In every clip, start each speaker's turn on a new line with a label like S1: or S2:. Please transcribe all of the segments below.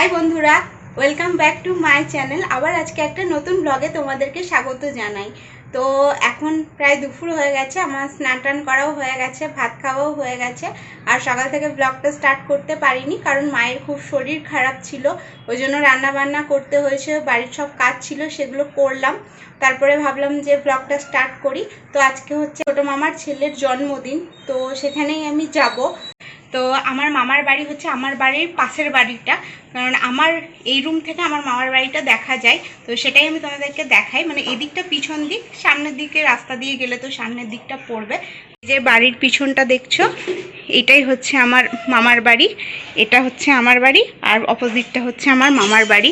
S1: High বন্ধুরা welcome back to my channel আবার আজকে একটা নতুন ব্লগে তোমাদেরকে স্বাগত জানাই। তো এখন প্রায় দুপুর হয়ে গেছে, আমার স্নান টান করাও হয়ে গেছে, ভাত খাওয়াও হয়ে গেছে। আর সকাল থেকে ব্লগটা স্টার্ট করতে পারিনি, কারণ মায়ের খুব শরীর খারাপ ছিল। ওই জন্য রান্নাবান্না করতে হয়েছে, বাড়ির সব কাজ ছিল, সেগুলো করলাম। তারপরে ভাবলাম যে ব্লগটা স্টার্ট করি। তো আজকে হচ্ছে ছোটো মামার ছেলের জন্মদিন, তো সেখানেই আমি যাব। তো আমার মামার বাড়ি হচ্ছে আমার বাড়ির পাশের বাড়িটা। কারণ আমার এই রুম থেকে আমার মামার বাড়িটা দেখা যায়। তো সেটাই আমি তোমাদেরকে দেখাই। মানে এদিকটা পিছন দিক, সামনের দিকে রাস্তা দিয়ে গেলে তো সামনের দিকটা পড়বে। যে বাড়ির পিছনটা দেখছ, এটাই হচ্ছে আমার মামার বাড়ি। এটা হচ্ছে আমার বাড়ি, আর অপোজিটটা হচ্ছে আমার মামার বাড়ি।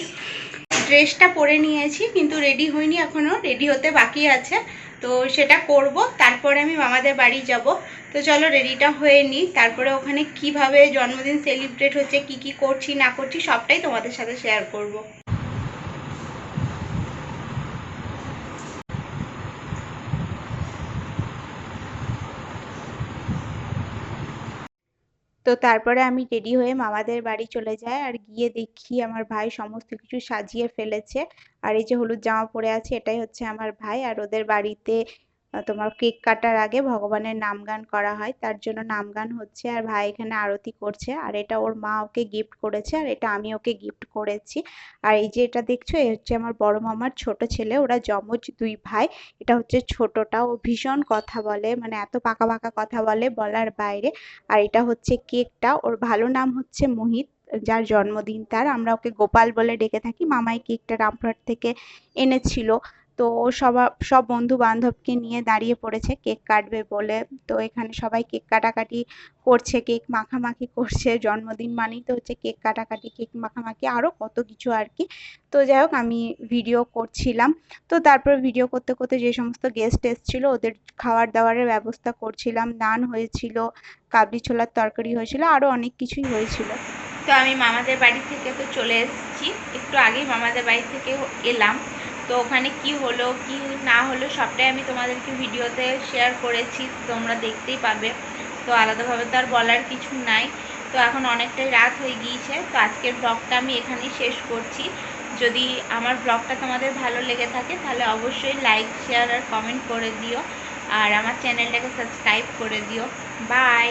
S1: ড্রেসটা পরে নিয়েছি, কিন্তু রেডি হইনি এখনও রেডি হতে বাকি আছে। তো সেটা করব, তারপরে আমি মামাদের বাড়ি যাব। তো চলো রেডিটা হয়ে নিই, তারপরে ওখানে কীভাবে জন্মদিন সেলিব্রেট হচ্ছে, কি কি করছি, না করছি, সবটাই তোমাদের সাথে শেয়ার করব। তো তারপরে আমি রেডি হয়ে মামাদের বাড়ি চলে যাই আর গিয়ে দেখি আমার ভাই সমস্ত কিছু সাজিয়ে ফেলেছে। আর এই যে হলুদ জামা পরে আছে, এটাই হচ্ছে আমার ভাই। আর ওদের বাড়িতে তোমার কেক কাটার আগে ভগবানের নাম গান করা হয়। তার জন্য নাম গান হচ্ছে আর ভাই এখানে আরতি করছে। আর এটা ওর মা ওকে গিফট করেছে আর এটা আমি ওকে গিফট করেছি। আর এই যে এটা দেখছ এই হচ্ছে আমার বড় মামার ছোট ছেলে। ওরা যমজ দুই ভাই। এটা হচ্ছে ছোটটা ও ভীষণ কথা বলে মানে এত পাকা পাকা কথা বলে বলার বাইরে। আর এটা হচ্ছে কেকটা। ওর ভালো নাম হচ্ছে মোহিত, যার জন্মদিন তার। আমরা ওকে গোপাল বলে ডেকে থাকি। মামাই কেকটা রামপুরহাট থেকে এনেছিল। তো ও সবা, সব বন্ধু বান্ধবকে নিয়ে দাঁড়িয়ে পড়েছে, কেক কাটবে বলে। তো এখানে সবাই কেক কাটাকাটি করছে, কেক মাখামাখি করছে, জন্মদিন মানেই তো হচ্ছে কেক কাটাকাটি, কেক মাখামাখি আরও কত কিছু আর কি। তো যাই হোক, আমি ভিডিও করছিলাম। তো তারপর ভিডিও করতে করতে যে সমস্ত গেস্ট এসেছিল, ওদের খাওয়ার দাওয়ারের ব্যবস্থা করছিলাম। নান হয়েছিল, কাবলি ছোলার তরকারি হয়েছিল আরও অনেক কিছুই হয়েছিল। তো আমি মামাদের বাড়ি থেকে তো চলে এসেছি। একটু আগেই মামাদের বাড়ি থেকে এলাম। তো ওখানে কি হলো, কি না হলো সবটাই আমি তোমাদেরকে ভিডিওতে শেয়ার করেছি, তোমরা দেখতেই পাবে। তো আলাদাভাবে তো আর বলার কিছু নাই। তো এখন অনেকটাই রাত হয়ে গিয়েছে, তো আজকের ব্লগটা আমি এখানেই শেষ করছি। যদি আমার ব্লগটা তোমাদের ভালো লেগে থাকে, তাহলে অবশ্যই লাইক শেয়ার আর কমেন্ট করে দিও। আর আমার চ্যানেলটাকে সাবস্ক্রাইব করে দিও। বাই